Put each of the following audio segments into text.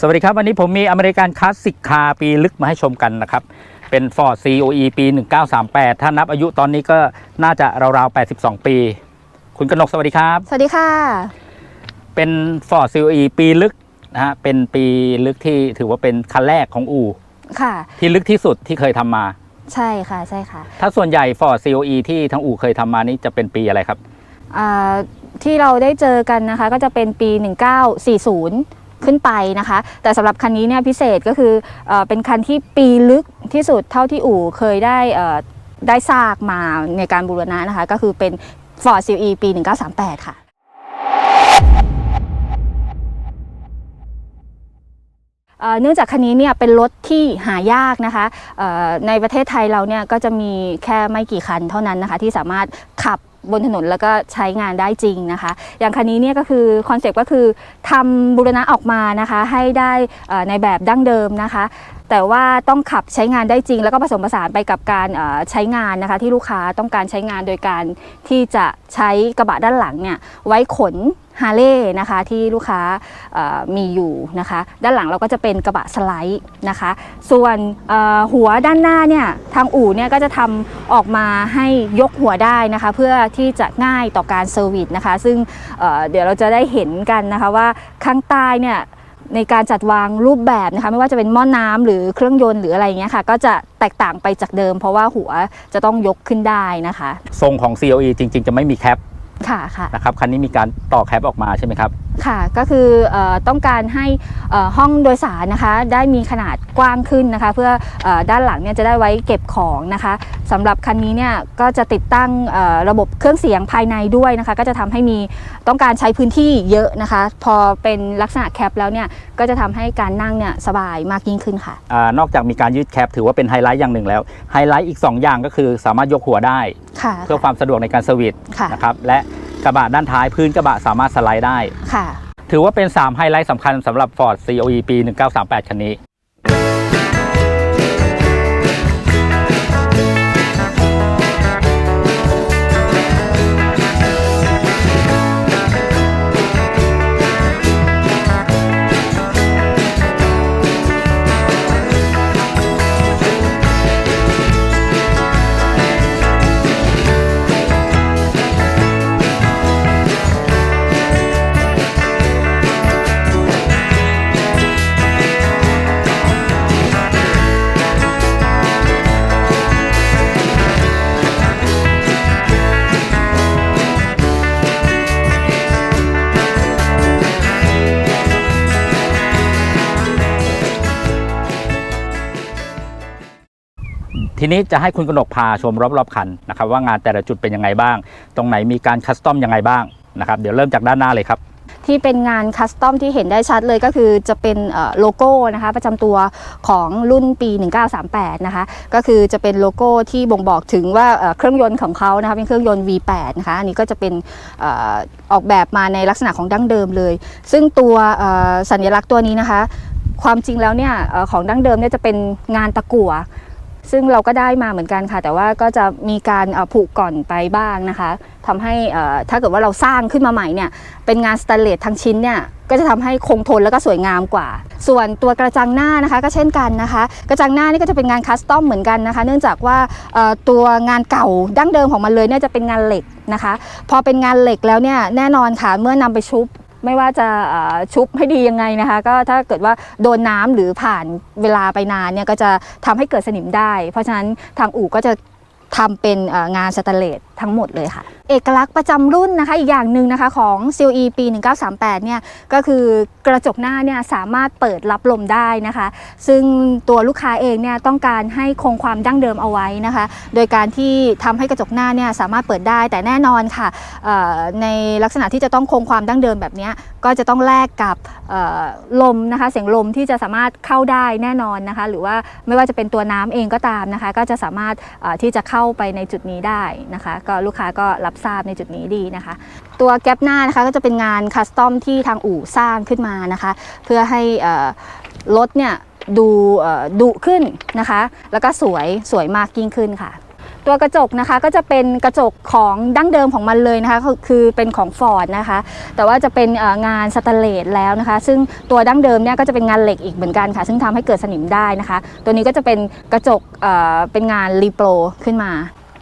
สวัสดีครับ วันนี้ผมมีอเมริกันคลาสสิกคาร์ปีลึกมาให้ชมกันนะครับ เป็น Ford COE ปี 1938 ถ้านับอายุตอนนี้ก็น่าจะราวๆ 82 ปี คุณกนกสวัสดีครับ สวัสดีค่ะ เป็น Ford COE ปีลึกนะฮะเป็นปีลึกที่ถือว่าเป็นคันแรกของอู่ค่ะ ที่ลึกที่สุดที่เคยทำมา ใช่ค่ะใช่ค่ะ ถ้าส่วนใหญ่ Ford COE ที่ทั้งอู่เคยทำมานี่จะเป็นปีอะไรครับอ่าที่เราได้เจอกันนะคะก็จะเป็นปี 1940 ขึ้นไปนะคะ แต่สำหรับคันนี้เนี่ยพิเศษก็คือเอเป็นคันที่ปีลึกที่สุดเท่าที่อู่เคยได้ได้ซากมาในการบูรณะนะคะ ก็คือเป็น Ford CE ปี 1938 ค่ะเอ่อเนื่องจากคันนี้เนี่ยเป็นรถที่หายากนะคะในประเทศไทยเราเนี่ยก็จะมีแค่ไม่กี่คันเท่านั้นนะคะที่สามารถขับ บนถนนแล้วก็ใช้งานได้จริงนะคะ อย่างคันนี้เนี่ยก็คือคอนเซ็ปต์ก็คือทำบูรณะออกมานะคะให้ได้ในแบบดั้งเดิมนะคะ แต่ว่าต้องขับใช้งานได้จริง แล้วก็ผสมผสานไปกับการใช้งานนะคะที่ลูกค้าต้องการใช้งานโดยการที่จะใช้กระบะด้านหลังเนี่ยไว้ขน ฮาร์เลย์นะคะที่ลูกค้ามีอยู่นะคะ ด้านหลังเราก็จะเป็นกระบะสไลด์นะคะ ส่วนหัวด้านหน้าเนี่ยทางอู่เนี่ยก็จะทำออกมาให้ยกหัวได้นะคะ เพื่อที่จะง่ายต่อการเซอร์วิสนะคะ ซึ่งเเดี๋ยวเราจะได้เห็นกันนะคะว่าข้างใต้เนี่ยในการจัดวางรูปแบบนะคะไม่ว่าจะเป็นหม้อน้ำหรือเครื่องยนต์หรืออะไรอย่างเงี้ยค่ะ ก็จะแตกต่างไปจากเดิม เพราะว่าหัวจะต้องยกขึ้นได้นะคะ ทรงของ COE จริง ๆ จะไม่มีแคป ค่ะค่ะนะครับคันนี้มีการต่อแคปออกมาใช่ไหมครับ ค่ะก็คือเออต้องการให้เอ่อห้องโดยสารนะคะได้มีขนาดกว้างขึ้นนะคะ เพื่อเออด้านหลังเนี่ยจะได้ไว้เก็บของนะคะสำหรับคันนี้เนี่ยก็จะติดตั้งเอ่อระบบเครื่องเสียงภายในด้วยนะคะ ก็จะทำให้มีต้องการใช้พื้นที่เยอะนะคะ พอเป็นลักษณะแคปแล้วเนี่ยก็จะทำให้การนั่งเนี่ยสบายมากยิ่งขึ้นค่ะอานอกจากมีการยืดแคปถือว่าเป็นไฮไลท์อย่างหนึ่งแล้วไฮไลท์อีก 2 อย่างก็คือสามารถยกหัวได้ค่ะเพื่อความสะดวกในการเซอร์วิสค่ะนะครับและ กระบะด้านท้ายพื้นกระบะสามารถสไลด์ได้ ค่ะ ถือว่าเป็น 3 ไฮไลท์สำคัญสำหรับ Ford COE ปี 1938 คันนี้ ทีนี้จะให้คุณกนกพาชมรอบๆคันนะครับว่างานแต่ละจุดเป็นยังไงบ้าง ตรงไหนมีการคัสตอมยังไงบ้างนะครับเดี๋ยวเริ่มจากด้านหน้าเลยครับที่เป็นงานคัสตอมที่เห็นได้ชัดเลยก็คือจะเป็นโลโก้นะคะประจำตัวของรุ่นปี 1938 นะคะก็คือจะเป็นโลโก้ที่บ่งบอกถึงว่าเครื่องยนต์ของเขานะคะเป็นเครื่องยนต์ V8 นะคะอันนี้ก็จะเป็นออกแบบมาในลักษณะของดั้งเดิมเลย ซึ่งตัวสัญลักษณ์ตัวนี้นะคะ ความจริงแล้วเนี่ยของดั้งเดิมเนี่ยจะเป็นงานตะกั่ว ซึ่งเราก็ได้มาเหมือนกันค่ะ แต่ว่าก็จะมีการผูกก่อนไปบ้างนะคะทำให้ถ้าเกิดว่าเราสร้างขึ้นมาใหม่เนี่ยเป็นงานสแตนเลสทั้งชิ้นเนี่ยก็จะทำให้คงทนแล้วก็สวยงามกว่า ส่วนตัวกระจังหน้านะคะก็เช่นกันนะคะ กระจังหน้านี่ก็จะเป็นงานคัสตอมเหมือนกันนะคะ เนื่องจากว่าตัวงานเก่าดั้งเดิมของมันเลยเนี่ยจะเป็นงานเหล็กนะคะ พอเป็นงานเหล็กแล้วเนี่ยแน่นอนค่ะเมื่อนำไปชุบ ไม่ว่าจะชุบให้ดียังไงนะคะ ก็ถ้าเกิดว่าโดนน้ำหรือผ่านเวลาไปนานเนี่ยก็จะทำให้เกิดสนิมได้ เพราะฉะนั้นทางอู่ก็จะทำเป็นงานสแตนเลส ทั้งหมดเลยค่ะ เอกลักษณ์ประจำรุ่นนะคะอีกอย่างหนึ่งนะคะของ CLE ปี 1938 เนี่ยก็คือกระจกหน้าเนี่ยสามารถเปิดรับลมได้นะคะ ซึ่งตัวลูกค้าเองเนี่ยต้องการให้คงความดั้งเดิมเอาไว้นะคะ โดยการที่ทำให้กระจกหน้าเนี่ยสามารถเปิดได้แต่แน่นอนค่ะในลักษณะที่จะต้องคงความดั้งเดิมแบบนี้ก็จะต้องแลกกับลมนะคะเสียงลมที่จะสามารถเข้าได้แน่นอนนะคะ หรือว่าไม่ว่าจะเป็นตัวน้ำเองก็ตามนะคะ ก็จะสามารถที่จะเข้าไปในจุดนี้ได้นะคะก็ลูกค้าก็รับทราบในจุดนี้ดีนะคะ ตัวแก๊ปหน้านะคะก็จะเป็นงานคัสตอมที่ทางอู่สร้างขึ้นมานะคะ เพื่อให้รถเนี่ยดูดุขึ้นนะคะ แล้วก็สวยสวยมากยิ่งขึ้นค่ะตัวกระจกนะคะก็จะเป็นกระจกของดั้งเดิมของมันเลยนะคะคือเป็นของฟอร์ดนะคะ แต่ว่าจะเป็นงานสแตนเลสแล้วนะคะ ซึ่งตัวดั้งเดิมเนี่ยก็จะเป็นงานเหล็กอีกเหมือนกันค่ะ ซึ่งทำให้เกิดสนิมได้นะคะ ตัวนี้ก็จะเป็นกระจกเป็นงานรีโปรขึ้นมา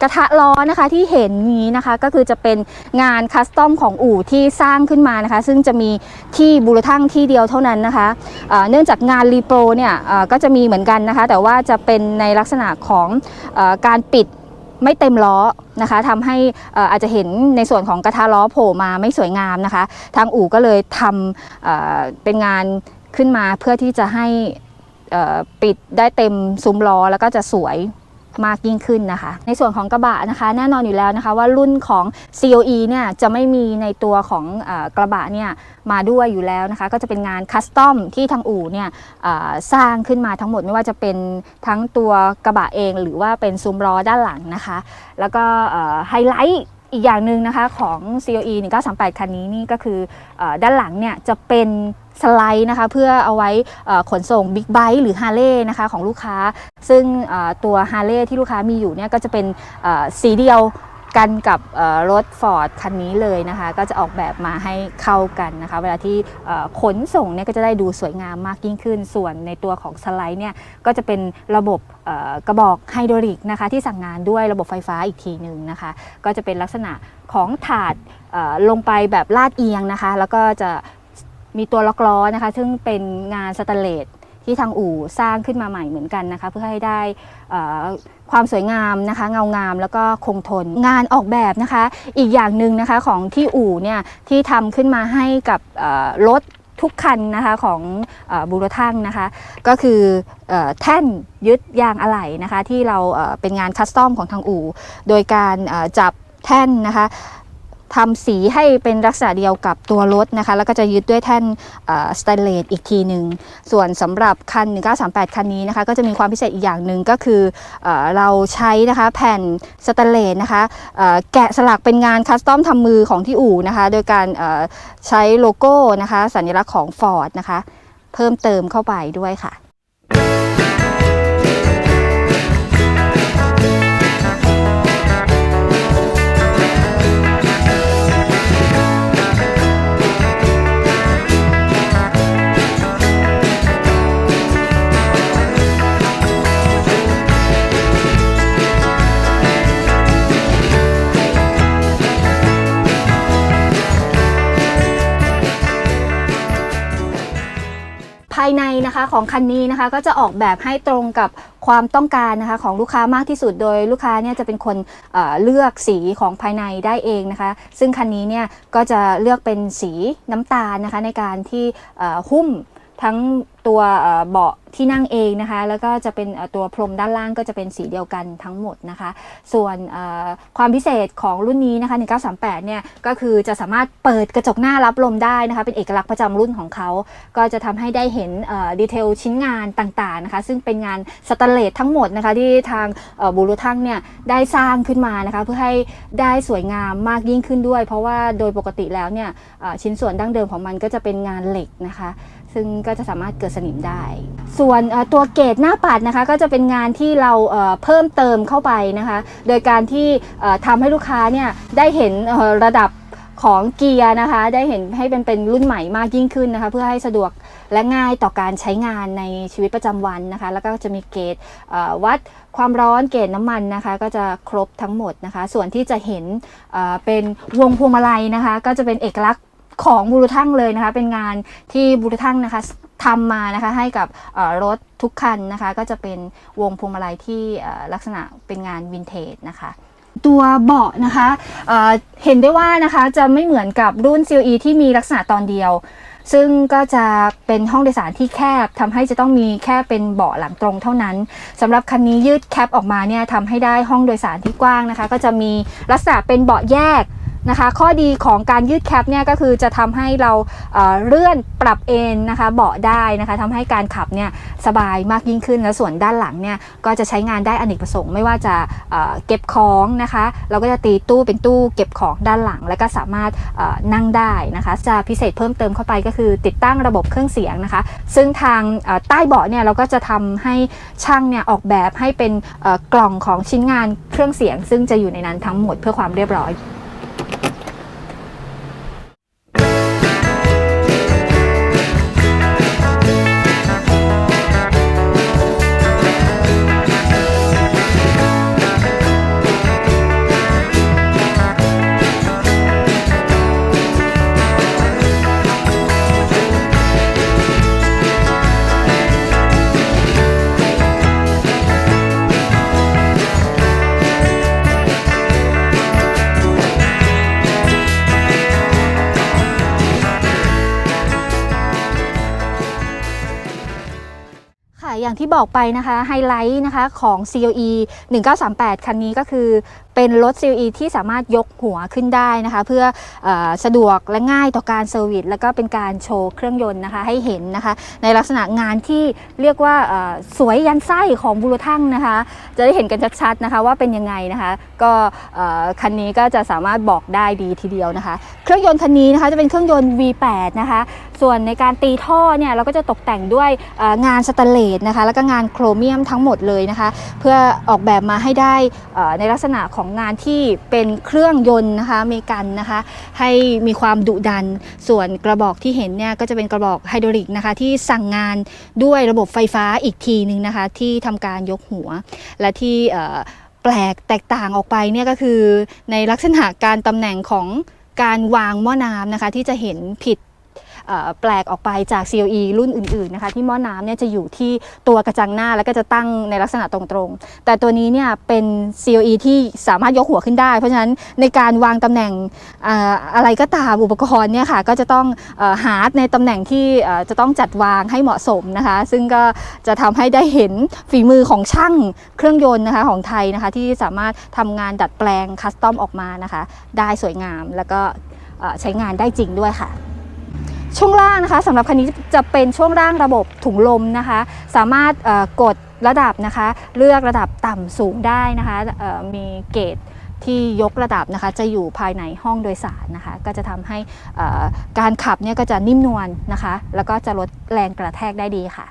กระทะล้อนะคะที่เห็นนี้นะคะก็คือจะเป็นงานคัสตอมของอู่ที่สร้างขึ้นมานะคะ ซึ่งจะมีที่บูรทั่งที่เดียวเท่านั้นนะคะเนื่องจากงานรีโปรเนี่ยก็จะมีเหมือนกันนะคะ แต่ว่าจะเป็นในลักษณะของอการปิดไม่เต็มล้อนะคะทำให้อาจจะเห็นในส่วนของกระทะล้อโผล่มาไม่สวยงามนะคะ ทางอู่ก็เลยทำเป็นงานขึ้นมาเพื่อที่จะให้ปิดได้เต็มซุ้มล้อแล้วก็จะสวย มากยิ่งขึ้นนะคะ ในส่วนของกระบะนะคะ แน่นอนอยู่แล้วนะคะว่ารุ่นของ COE เนี่ยจะไม่มีในตัวของอกระบะเนี่ยมาด้วยอยู่แล้วนะคะ ก็จะเป็นงานคัสตอมที่ทางอู่เนี่ยสร้างขึ้นมาทั้งหมดไม่ว่าจะเป็นทั้งตัวกระบะเอง หรือว่าเป็นซุ้มล้อด้านหลังนะคะ แล้วก็ไฮไลท์อีกอย่างหนึ่งนะคะของ COE 1938 คันนี้นี่ก็คืออด้านหลังเนี่ยจะเป็น สไลด์นะคะเพื่อเอาไว้ขนส่งบิ๊กไบค์หรือฮาร์เลย์นะคะของลูกค้า ซึ่งตัวฮาร์เลย์ที่ลูกค้ามีอยู่เนี่ยก็จะเป็นสีเดียวกันกับเอ่อรถ Ford คันนี้เลยนะคะ ก็จะออกแบบมาให้เข้ากันนะคะ เวลาที่ขนส่งเนี่ยก็จะได้ดูสวยงามมากยิ่งขึ้น ส่วนในตัวของสไลด์เนี่ยก็จะเป็นระบบกระบอกไฮดรอลิกนะคะ ที่สั่งงานด้วยระบบไฟฟ้าอีกทีหนึ่งนะคะ ก็จะเป็นลักษณะของถาดลงไปแบบลาดเอียงนะคะ แล้วก็จะ มีตัวล็อกล้อนะคะ ซึ่งเป็นงานสแตนเลสที่ทางอู่สร้างขึ้นมาใหม่เหมือนกันนะคะ เพื่อให้ได้ความสวยงามนะคะ เงางามแล้วก็คงทนงานออกแบบนะคะ อีกอย่างหนึ่งนะคะของที่อู่เนี่ยที่ทำขึ้นมาให้กับรถทุกคันนะคะของอบูรทั่งนะคะ ก็คืออแท่นยึดยางอะไหล่นะคะ ที่เราเป็นงานคัสตอมของทางอู่ โดยการจับแท่นนะคะ ทำสีให้เป็นลักษณะเดียวกับตัวรถนะคะ แล้วก็จะยึดด้วยแท่นสแตนเลสอีกทีหนึ่ง ส่วนสำหรับคัน 1938 คันนี้นะคะ ก็จะมีความพิเศษอีกอย่างหนึ่งก็คือเอเราใช้นะคะแผ่นสแตนเลสนะคะแกะสลักเป็นงานคัสตอมทำมือของที่อู่นะคะ โดยการใช้โลโก้นะคะ สัญลักษณ์ของ Ford นะคะ เพิ่มเติมเข้าไปด้วยค่ะ ภายในนะคะของคันนี้นะคะก็จะออกแบบให้ตรงกับความต้องการนะคะของลูกค้ามากที่สุดโดยลูกค้าเนี่ยจะเป็นคนเเลือกสีของภายในได้เองนะคะ ซึ่งคันนี้เนี่ยก็จะเลือกเป็นสีน้ำตาลนะคะในการที่หุ้มทั้ง ตัวเบาะที่นั่งเองนะคะ แล้วก็จะเป็นตัวพรมด้านล่างก็จะเป็นสีเดียวกันทั้งหมดนะคะ ส่วนความพิเศษของรุ่นนี้นะคะ 1938 เนี่ยก็คือจะสามารถเปิดกระจกหน้ารับลมได้นะคะ เป็นเอกลักษณ์ประจำรุ่นของเขา ก็จะทำให้ได้เห็นดีเทลชิ้นงานต่างๆนะคะ ซึ่งเป็นงานสแตนเลสทั้งหมดนะคะ ที่ทางบูรุทั่งเนี่ยได้สร้างขึ้นมานะคะ เพื่อให้ได้สวยงามมากยิ่งขึ้นด้วย เพราะว่าโดยปกติแล้วเนี่ยชิ้นส่วนดั้งเดิมของมันก็จะเป็นงานเหล็กนะคะ ซึ่งก็จะสามารถเกิดสนิมได้ ส่วนตัวเกตหน้าปัดนะคะ ก็จะเป็นงานที่เราเพิ่มเติมเข้าไปนะคะ โดยการที่ทำให้ลูกค้าเนี่ยได้เห็นระดับของเกียร์นะคะ ได้เห็นให้เป็นเป็นรุ่นใหม่มากยิ่งขึ้นนะคะ เพื่อให้สะดวกและง่ายต่อการใช้งานในชีวิตประจำวันนะคะ แล้วก็จะมีเกจวัดความร้อนเกจน้ำมันนะคะ ก็จะครบทั้งหมดนะคะ ส่วนที่จะเห็นเป็นวงพวงมาลัยนะคะ ก็จะเป็นเอกลักษณ์ ของบูรุทั่งเลยนะคะ เป็นงานที่บูรุทั่งนะคะทำมานะคะให้กับรถทุกคันนะคะ ก็จะเป็นวงพวงมาลัยที่ลักษณะเป็นงานวินเทจนะคะตัวเบาะนะคะเเห็นได้ว่านะคะจะไม่เหมือนกับรุ่น CLE ที่มีลักษณะตอนเดียว ซึ่งก็จะเป็นห้องโดยสารที่แคบทำให้จะต้องมีแค่เป็นเบาะหลังตรงเท่านั้นสำหรับคันนี้ยืดแคปออกมาเนี่ยทำให้ได้ห้องโดยสารที่กว้างนะคะ ก็จะมีลักษณะเป็นเบาะแยก นะคะ ข้อดีของการยืดแคปเนี่ยก็คือจะทำให้เราเเลื่อนปรับเอนนะคะเบาะได้นะคะทำให้การขับเนี่ยสบายมากยิ่งขึ้น แล้วส่วนด้านหลังเนี่ยก็จะใช้งานได้อเนกประสงค์ไม่ว่าจะเเก็บของนะคะ เราก็จะตีตู้เป็นตู้เก็บของด้านหลัง แล้วก็สามารถนั่งได้นะคะ จะพิเศษเพิ่มเติมเข้าไปก็คือติดตั้งระบบเครื่องเสียงนะคะ ซึ่งทางใต้เบาะเนี่ยเราก็จะทำให้ช่างเนี่ยออกแบบให้เป็นกล่องของชิ้นงานเครื่องเสียง ซึ่งจะอยู่ในนั้นทั้งหมดเพื่อความเรียบร้อย อย่างที่บอกไปนะคะไฮไลท์นะคะของ COE 1938 คันนี้ก็คือ เป็นรถ CLE ที่สามารถยกหัวขึ้นได้นะคะ เพื่ออสะดวกและง่ายต่อการเซอร์วิสแล้วก็เป็นการโชว์เครื่องยนต์นะคะให้เห็นนะคะ ในลักษณะงานที่เรียกว่าสวยยันไส้ของบุรุทั่งนะคะ จะได้เห็นกันชัดๆนะคะว่าเป็นยังไงนะคะ ก็คันนี้ก็จะสามารถบอกได้ดีทีเดียวนะคะ เครื่องยนต์คันนี้นะคะจะเป็นเครื่องยนต์ V8 นะคะ ส่วนในการตีท่อเนี่ยเราก็จะตกแต่งด้วยงานสแตนเลสนะคะแล้วก็งานโครเมียมทั้งหมดเลยนะคะ เพื่อออกแบบมาให้ได้ในลักษณะของงานที่เป็นเครื่องยนต์นะคะเมกันนะคะ ให้มีความดุดัน ส่วนกระบอกที่เห็นเนี่ยก็จะเป็นกระบอกไฮดรอลิกนะคะ ที่สั่งงานด้วยระบบไฟฟ้าอีกทีหนึ่งนะคะ ที่ทำการยกหัว และที่แปลกแตกต่างออกไปเนี่ยก็คือในลักษณะการตำแหน่งของการวางหม้อน้ำนะคะ ที่จะเห็นผิด แปลกออกไปจาก CLE รุ่นอื่นๆนะคะที่หม้อน้ำเนี่ยจะอยู่ที่ตัวกระจังหน้าแล้วก็จะตั้งในลักษณะตรงๆ แต่ตัวนี้เนี่ยเป็น CLE ที่สามารถยกหัวขึ้นได้ เพราะฉะนั้นในการวางตำแหน่งอะไรก็ตามอุปกรณ์เนี่ยค่ะก็จะต้องหาในตำแหน่งที่จะต้องจัดวางให้เหมาะสมนะคะ ซึ่งก็จะทำให้ได้เห็นฝีมือของช่างเครื่องยนต์นะคะของไทยนะคะที่สามารถทำงานดัดแปลงคัสตอมออกมานะคะ ได้สวยงามแล้วก็ใช้งานได้จริงด้วยค่ะ ช่วงล่างนะคะสำหรับคันนี้จะเป็นช่วงล่างระบบถุงลมนะคะ สามารถกดระดับนะคะ เลือกระดับต่ำสูงได้นะคะมีเกจที่ยกระดับนะคะจะอยู่ภายในห้องโดยสารนะคะ ก็จะทำให้การขับเนี่ยก็จะนิ่มนวลนะคะ แล้วก็จะลดแรงกระแทกได้ดีค่ะ